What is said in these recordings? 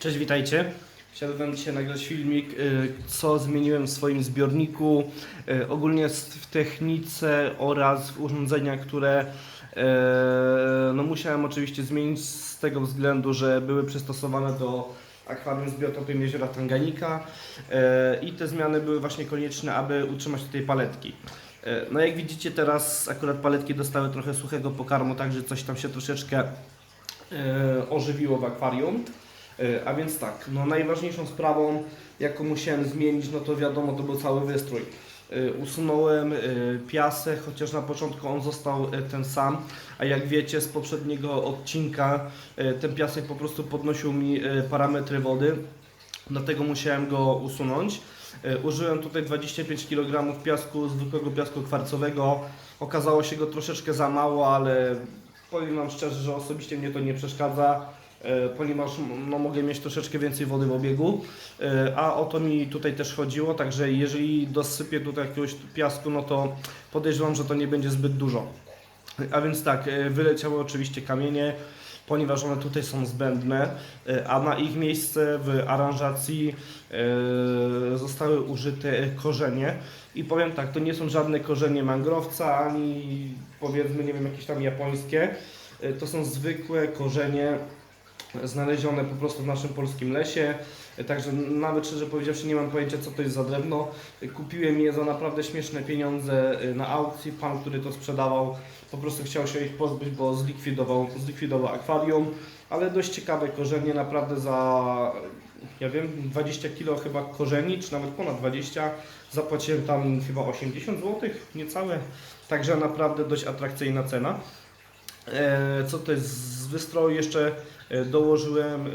Cześć, witajcie. Chciałbym dzisiaj nagrać filmik, y, co zmieniłem w swoim zbiorniku, y, ogólnie w technice oraz w urządzeniach, które y, no musiałem oczywiście zmienić z tego względu, że były przystosowane do akwarium z biotopem jeziora Tanganika i te zmiany były właśnie konieczne, aby utrzymać tutaj paletki. No jak widzicie teraz akurat paletki dostały trochę suchego pokarmu, także coś tam się troszeczkę ożywiło w akwarium. E, A więc tak, no najważniejszą sprawą, jaką musiałem zmienić, no to wiadomo, to był cały wystrój. E, Usunąłem e, piasek, chociaż na początku on został ten sam, a jak wiecie z poprzedniego odcinka, ten piasek po prostu podnosił mi parametry wody, dlatego musiałem go usunąć. Użyłem tutaj 25 kg piasku, zwykłego piasku kwarcowego. Okazało się go troszeczkę za mało, ale powiem Wam szczerze, że osobiście mnie to nie przeszkadza, ponieważ no, mogę mieć troszeczkę więcej wody w obiegu, e, a o to mi tutaj też chodziło, także jeżeli dosypię tutaj jakiegoś piasku, no to podejrzewam, że to nie będzie zbyt dużo. A więc tak, e, wyleciały oczywiście kamienie, ponieważ one tutaj są zbędne, e, a na ich miejsce w aranżacji e, zostały użyte korzenie. I powiem tak, to nie są żadne korzenie mangrowca, ani powiedzmy, nie wiem, jakieś tam japońskie. E, To są zwykłe korzenie znalezione po prostu w naszym polskim lesie. Także nawet szczerze powiedziawszy nie mam pojęcia co to jest za drewno. Kupiłem je za naprawdę śmieszne pieniądze e, na aukcji. Pan, który to sprzedawał po prostu chciał się ich pozbyć, bo zlikwidował, zlikwidował akwarium. Ale dość ciekawe korzenie, naprawdę za ja wiem, 20 kilo chyba korzeni, czy nawet ponad 20. Zapłaciłem tam chyba 80 zł, niecałe. Także naprawdę dość atrakcyjna cena. E, co to jest wystroju jeszcze e, dołożyłem e,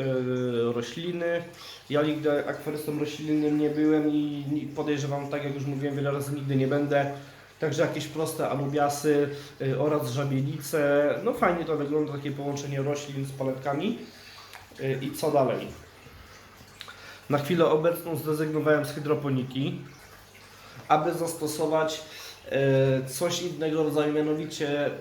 rośliny. Ja nigdy akwarystą roślinnym nie byłem i podejrzewam, tak jak już mówiłem wiele razy, nigdy nie będę. Także jakieś proste anubiasy e, oraz żabienice. No fajnie to wygląda, takie połączenie roślin z paletkami. I co dalej? Na chwilę obecną zrezygnowałem z hydroponiki, aby zastosować coś innego rodzaju, mianowicie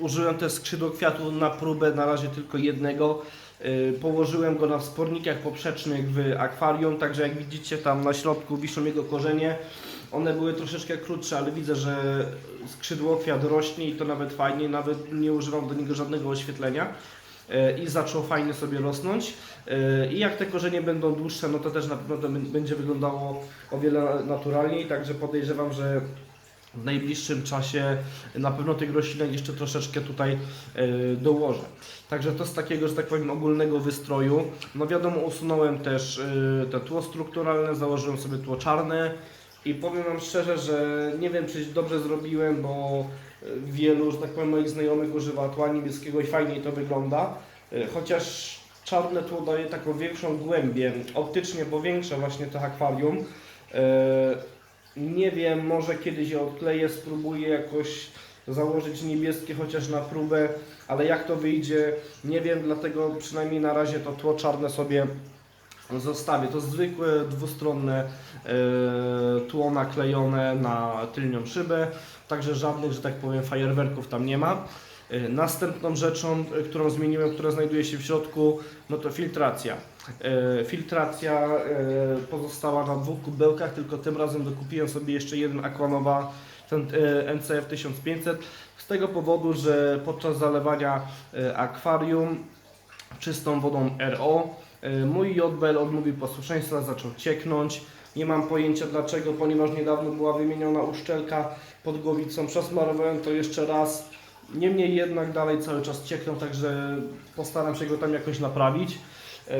użyłem też skrzydło kwiatu na próbę, na razie tylko jednego. E, Położyłem go na wspornikach poprzecznych w akwarium, także jak widzicie tam na środku wiszą jego korzenie. One były troszeczkę krótsze, ale widzę, że skrzydło kwiat rośnie i to nawet fajnie, nawet nie używam do niego żadnego oświetlenia e, i zaczął fajnie sobie rosnąć. E, I jak te korzenie będą dłuższe, no to też na pewno to bę- będzie wyglądało o wiele naturalniej, także podejrzewam, że w najbliższym czasie na pewno tych roślinek jeszcze troszeczkę tutaj e, dołożę. Także to z takiego, że tak powiem, ogólnego wystroju. No wiadomo, usunąłem też e, te tło strukturalne, założyłem sobie tło czarne i powiem Wam szczerze, że nie wiem, czy dobrze zrobiłem, bo e, wielu, że tak powiem, moich znajomych używa tła niebieskiego i fajniej to wygląda. Chociaż czarne tło daje taką większą głębię, optycznie powiększa właśnie to akwarium. Nie wiem, może kiedyś je odkleję, spróbuję jakoś założyć niebieskie chociaż na próbę, ale jak to wyjdzie, nie wiem, dlatego przynajmniej na razie to tło czarne sobie zostawię. To zwykłe dwustronne e, tło naklejone na tylnią szybę, także żadnych, że tak powiem, fajerwerków tam nie ma. E, Następną rzeczą, e, którą zmieniłem, która znajduje się w środku, no to filtracja. E, Filtracja pozostała na dwóch kubełkach, tylko tym razem dokupiłem sobie jeszcze jeden Aquanova, ten NCF 1500, z tego powodu, że podczas zalewania akwarium czystą wodą RO mój JBL odmówił posłuszeństwa, zaczął cieknąć. Nie mam pojęcia dlaczego, ponieważ niedawno była wymieniona uszczelka pod głowicą. Przesmarowałem to jeszcze raz. Niemniej jednak dalej cały czas ciekną, także postaram się go tam jakoś naprawić. Eee,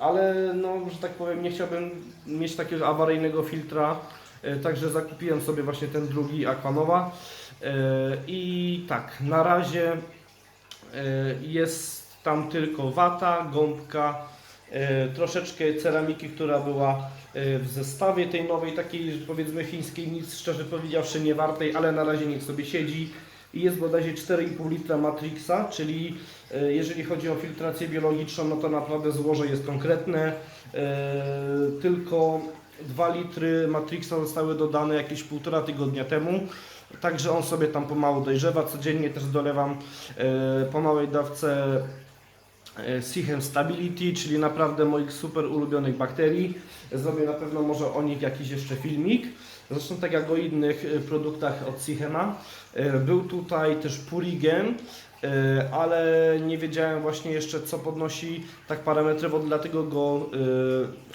ale no, że tak powiem, nie chciałbym mieć takiego awaryjnego filtra, e, także zakupiłem sobie właśnie ten drugi Aquanova. Eee, I tak, na razie e, jest tam tylko wata, gąbka, e, troszeczkę ceramiki, która była e, w zestawie tej nowej, takiej powiedzmy chińskiej, nic szczerze powiedziawszy nie wartej, ale na razie niech sobie siedzi. I jest bodajże 4,5 litra Matrixa, czyli e, jeżeli chodzi o filtrację biologiczną, no to naprawdę złoże jest konkretne. E, Tylko 2 litry Matrixa zostały dodane jakieś półtora tygodnia temu. Także on sobie tam pomału dojrzewa. Codziennie też dolewam e, po małej dawce Sichem Stability, czyli naprawdę moich super ulubionych bakterii. Zrobię na pewno może o nich jakiś jeszcze filmik. Zresztą tak jak o innych e, produktach od Sichema. E, Był tutaj też Purigen, e, ale nie wiedziałem właśnie jeszcze co podnosi tak parametrowo, dlatego go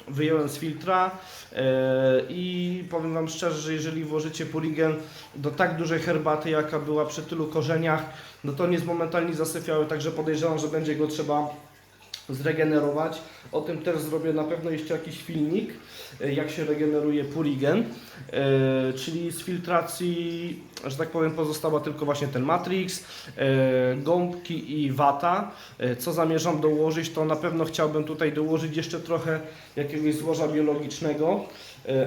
wyjąłem z filtra i powiem Wam szczerze, że jeżeli włożycie Purigen do tak dużej herbaty, jaka była przy tylu korzeniach, no to on jest momentalnie zasyfiały, także podejrzewam, że będzie go trzeba zregenerować. O tym też zrobię na pewno jeszcze jakiś filmik, e, jak się regeneruje purigen, e, czyli z filtracji, że tak powiem, pozostała tylko właśnie ten matrix, e, gąbki i wata. Co zamierzam dołożyć, to na pewno chciałbym tutaj dołożyć jeszcze trochę jakiegoś złoża biologicznego,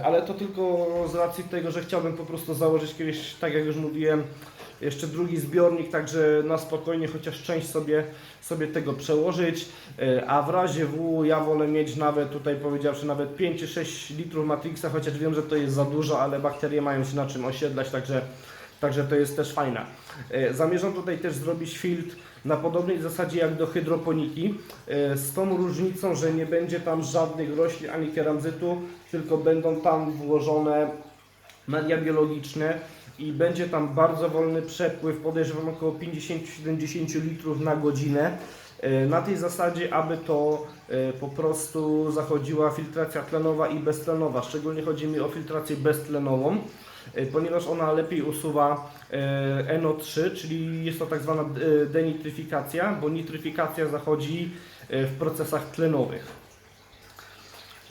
ale to tylko z racji tego, że chciałbym po prostu założyć kiedyś, tak jak już mówiłem, jeszcze drugi zbiornik, także na spokojnie chociaż część sobie, sobie tego przełożyć, E, a w razie W ja wolę mieć nawet tutaj powiedziawszy nawet 5 czy 6 litrów Matrixa, chociaż wiem, że to jest za dużo, ale bakterie mają się na czym osiedlać, także, także to jest też fajne. E, Zamierzam tutaj też zrobić filtr na podobnej zasadzie jak do hydroponiki, e, z tą różnicą, że nie będzie tam żadnych roślin ani keramzytu, tylko będą tam włożone media biologiczne i będzie tam bardzo wolny przepływ, podejrzewam około 50-70 litrów na godzinę. E, Na tej zasadzie, aby to e, po prostu zachodziła filtracja tlenowa i beztlenowa. Szczególnie chodzi mi o filtrację beztlenową, e, ponieważ ona lepiej usuwa e, NO3, czyli jest to tak zwana denitryfikacja, bo nitryfikacja zachodzi w procesach tlenowych.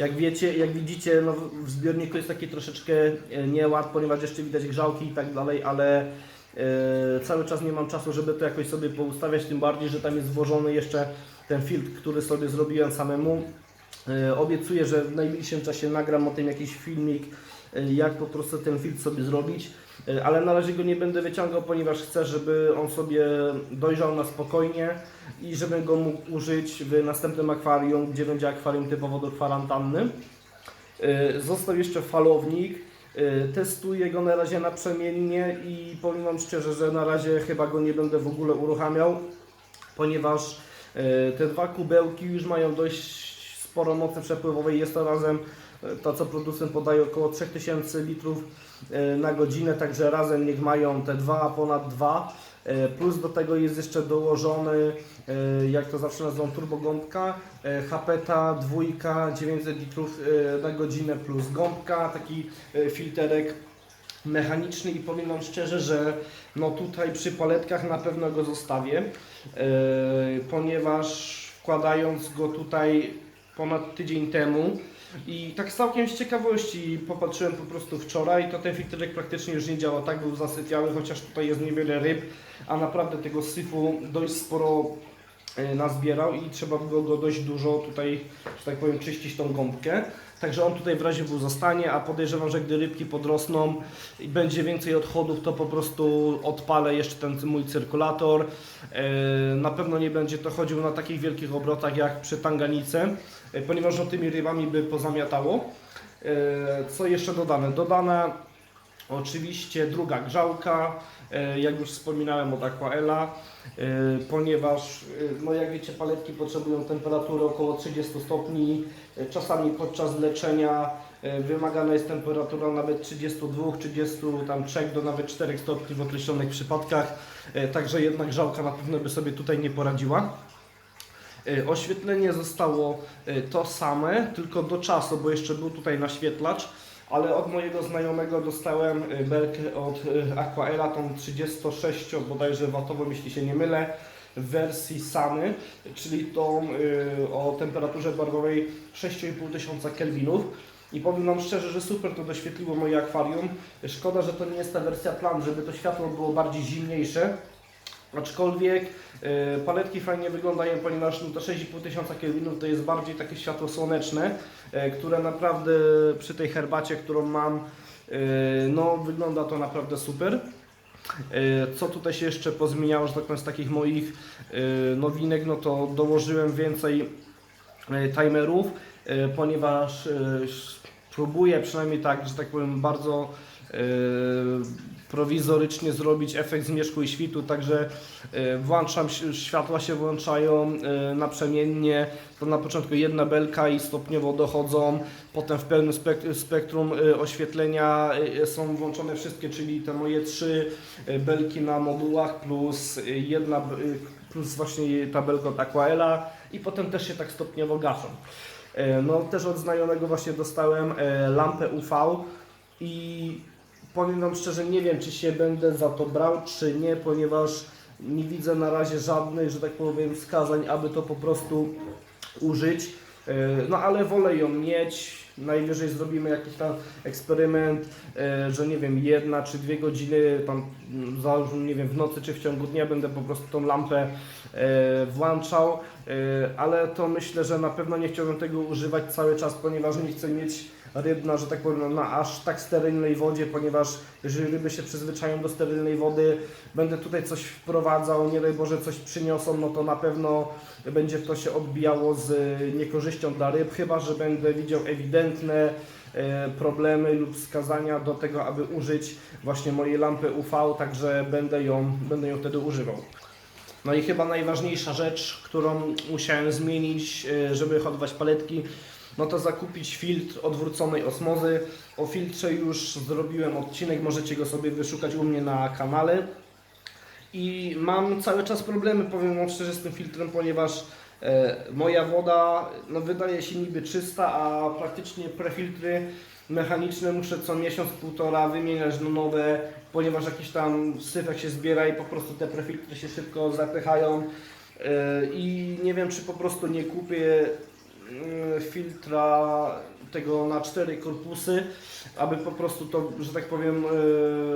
Jak wiecie, jak widzicie, no w zbiorniku jest taki troszeczkę e, nieład, ponieważ jeszcze widać grzałki i tak dalej, ale e, cały czas nie mam czasu, żeby to jakoś sobie poustawiać, tym bardziej, że tam jest włożony jeszcze ten filtr, który sobie zrobiłem samemu. E, obiecuję, że w najbliższym czasie nagram o tym jakiś filmik, jak po prostu ten filtr sobie zrobić, ale na razie go nie będę wyciągał, ponieważ chcę, żeby on sobie dojrzał na spokojnie i żebym go mógł użyć w następnym akwarium, gdzie będzie akwarium typowo do kwarantanny. E, Został jeszcze falownik. E, Testuję go na razie naprzemiennie i powiem Wam szczerze, że na razie chyba go nie będę w ogóle uruchamiał, ponieważ e, te dwa kubełki już mają dość sporo mocy przepływowej. Jest to razem e, to, co producent podaje, około 3000 litrów e, na godzinę, także razem niech mają te dwa, a ponad dwa. E, Plus do tego jest jeszcze dołożony, e, jak to zawsze nazywam, turbogąbka, hapeta, dwójka, 900 litrów na godzinę plus gąbka, taki filterek mechaniczny i powiem Wam szczerze, że no tutaj przy paletkach na pewno go zostawię, ponieważ wkładając go tutaj ponad tydzień temu i tak całkiem z ciekawości popatrzyłem po prostu wczoraj, to ten filterek praktycznie już nie działa, tak był zasypiały, chociaż tutaj jest niewiele ryb, a naprawdę tego syfu dość sporo nazbierał i trzeba było go dość dużo tutaj, że tak powiem, czyścić tą gąbkę. Także on tutaj w razie W zostanie, a podejrzewam, że gdy rybki podrosną i będzie więcej odchodów, to po prostu odpalę jeszcze ten mój cyrkulator. E, Na pewno nie będzie to chodził na takich wielkich obrotach jak przy tanganice, e, ponieważ o tymi rybami by pozamiatało. Co jeszcze dodane? Dodane Oczywiście druga grzałka, e, jak już wspominałem od Aquaela, e, ponieważ e, no jak wiecie paletki potrzebują temperatury około 30 stopni, czasami podczas leczenia wymagana jest temperatura nawet 32, 33 do nawet 4 stopni w określonych przypadkach, także jedna grzałka na pewno by sobie tutaj nie poradziła. Oświetlenie zostało to same, tylko do czasu, bo jeszcze był tutaj naświetlacz, ale od mojego znajomego dostałem e, belkę od e, Aquaela, tą 36 bodajże watową, jeśli się nie mylę, w wersji Sany, czyli tą e, o temperaturze barwowej 6500 kelvinów. I powiem Wam szczerze, że super to doświetliło moje akwarium. Szkoda, że to nie jest ta wersja plan, żeby to światło było bardziej zimniejsze. Aczkolwiek e, paletki fajnie wyglądają, ponieważ no, to 6,5 tysiąca kelvinów to jest bardziej takie światło słoneczne, e, które naprawdę przy tej herbacie, którą mam, e, no wygląda to naprawdę super. Co tutaj się jeszcze pozmieniało, że tak powiem, z takich moich nowinek, no to dołożyłem więcej timerów, ponieważ próbuję przynajmniej tak, że tak powiem, bardzo prowizorycznie zrobić efekt zmierzchu i świtu, także e, włączam, światła się włączają e, naprzemiennie, to na początku jedna belka i stopniowo dochodzą, potem w pełnym spek- spektrum e, oświetlenia są włączone wszystkie, czyli te moje trzy belki na modułach plus jedna, plus właśnie ta belka od Aquaela i potem też się tak stopniowo gaszą. No też od znajomego właśnie dostałem lampę UV i powiem Wam szczerze, nie wiem czy się będę za to brał, czy nie, ponieważ nie widzę na razie żadnych, że tak powiem, wskazań, aby to po prostu użyć. E, No ale wolę ją mieć. Najwyżej zrobimy jakiś tam eksperyment, e, że nie wiem, jedna czy dwie godziny, tam załóżmy, nie wiem, w nocy czy w ciągu dnia będę po prostu tą lampę e, włączał, ale to myślę, że na pewno nie chciałbym tego używać cały czas, ponieważ nie chcę mieć ryb na, że tak powiem, na aż tak sterylnej wodzie, ponieważ jeżeli ryby się przyzwyczają do sterylnej wody, będę tutaj coś wprowadzał, nie daj Boże coś przyniosą, no to na pewno będzie to się odbijało z niekorzyścią dla ryb, chyba że będę widział ewidentne e, problemy lub wskazania do tego, aby użyć właśnie mojej lampy UV, także będę ją, będę ją wtedy używał. No i chyba najważniejsza rzecz, którą musiałem zmienić, e, żeby hodować paletki, no to zakupić filtr odwróconej osmozy. O filtrze już zrobiłem odcinek, możecie go sobie wyszukać u mnie na kanale. I mam cały czas problemy, powiem Wam szczerze, z tym filtrem, ponieważ e, moja woda no, wydaje się niby czysta, a praktycznie prefiltry mechaniczne muszę co miesiąc, półtora wymieniać na nowe, ponieważ jakiś tam syfek się zbiera i po prostu te prefiltry się szybko zapychają. E, I nie wiem, czy po prostu nie kupię filtra tego na cztery korpusy, aby po prostu to, że tak powiem,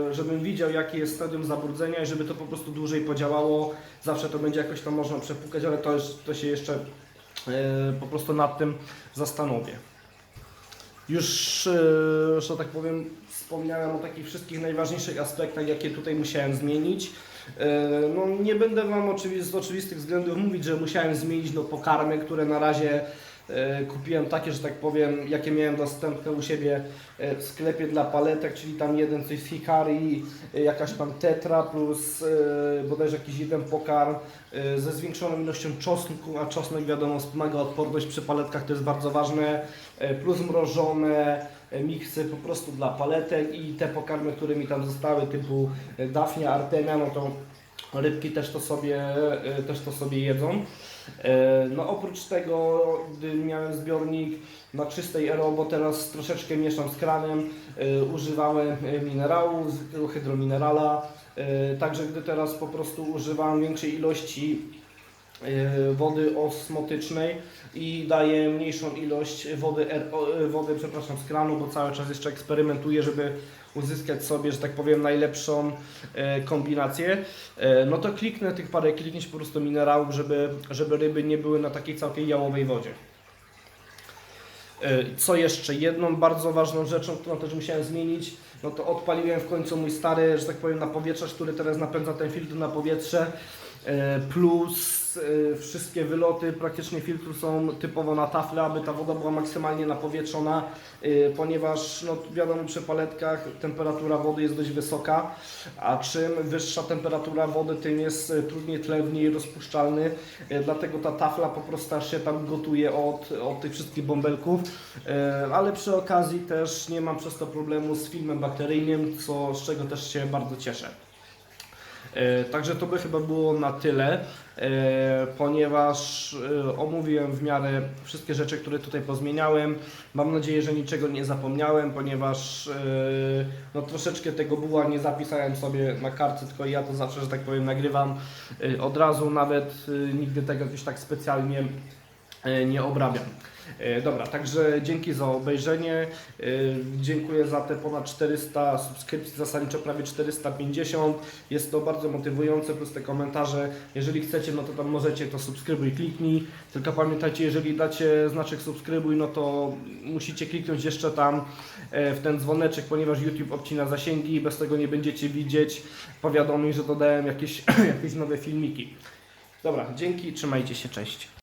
e, żebym widział jakie jest stadium zabrudzenia i żeby to po prostu dłużej podziałało. Zawsze to będzie jakoś tam można przepukać, ale to, jest, to się jeszcze e, po prostu nad tym zastanowię. Już, że tak powiem, wspomniałem o takich wszystkich najważniejszych aspektach, jakie tutaj musiałem zmienić. No, nie będę Wam oczywi- z oczywistych względów mówić, że musiałem zmienić no, pokarmy, które na razie kupiłem takie, że tak powiem, jakie miałem dostępne u siebie e, w sklepie dla paletek, czyli tam jeden coś z Hikari, e, jakaś tam tetra plus e, bodajże jakiś jeden pokarm e, ze zwiększoną ilością czosnku, a czosnek wiadomo wspomaga odporność przy paletkach, to jest bardzo ważne, e, plus mrożone e, miksy po prostu dla paletek i te pokarmy, które mi tam zostały typu e, Daphnia, Artemia, no to rybki też to sobie, e, też to sobie jedzą. E, No oprócz tego, miałem zbiornik na czystej aero, bo teraz troszeczkę mieszam z kranem, e, używałem e, minerału, hydrominerala, także gdy teraz po prostu używam większej ilości wody osmotycznej i daję mniejszą ilość wody, e, wody przepraszam, z kranu, bo cały czas jeszcze eksperymentuję, żeby uzyskać sobie, że tak powiem, najlepszą e, kombinację, e, no to kliknę tych parę kliknięć po prostu minerałów, żeby, żeby ryby nie były na takiej całkiem jałowej wodzie. E, Co jeszcze? Jedną bardzo ważną rzeczą, którą też musiałem zmienić, no to odpaliłem w końcu mój stary, że tak powiem, napowietrzacz, który teraz napędza ten filtr na powietrze, e, plus e, wszystkie wyloty praktycznie filtru są typowo na tafle, aby ta woda była maksymalnie napowietrzona, e, ponieważ no wiadomo przy paletkach temperatura wody jest dość wysoka, a czym wyższa temperatura wody, tym jest e, trudniej tlen w niej rozpuszczalny, e, dlatego ta tafla po prostu się tam gotuje od, od tych wszystkich bąbelków, e, ale przy okazji też nie mam przez to problemu z filmem bakteryjnym, co, z czego też się bardzo cieszę. E, Także to by chyba było na tyle, e, ponieważ e, omówiłem w miarę wszystkie rzeczy, które tutaj pozmieniałem. Mam nadzieję, że niczego nie zapomniałem, ponieważ no, troszeczkę tego była, nie zapisałem sobie na kartce, tylko ja to zawsze, że tak powiem, nagrywam od razu, nawet nigdy tego jakoś tak specjalnie nie obrabiam. E, Dobra, także dzięki za obejrzenie. E, Dziękuję za te ponad 400 subskrypcji, zasadniczo prawie 450. Jest to bardzo motywujące, plus te komentarze. Jeżeli chcecie, no to tam możecie to subskrybuj, kliknij. Tylko pamiętajcie, jeżeli dacie znaczek subskrybuj, no to musicie kliknąć jeszcze tam e, w ten dzwoneczek, ponieważ YouTube obcina zasięgi i bez tego nie będziecie widzieć powiadomień, że dodałem jakieś, jakieś nowe filmiki. Dobra, dzięki, trzymajcie się, cześć.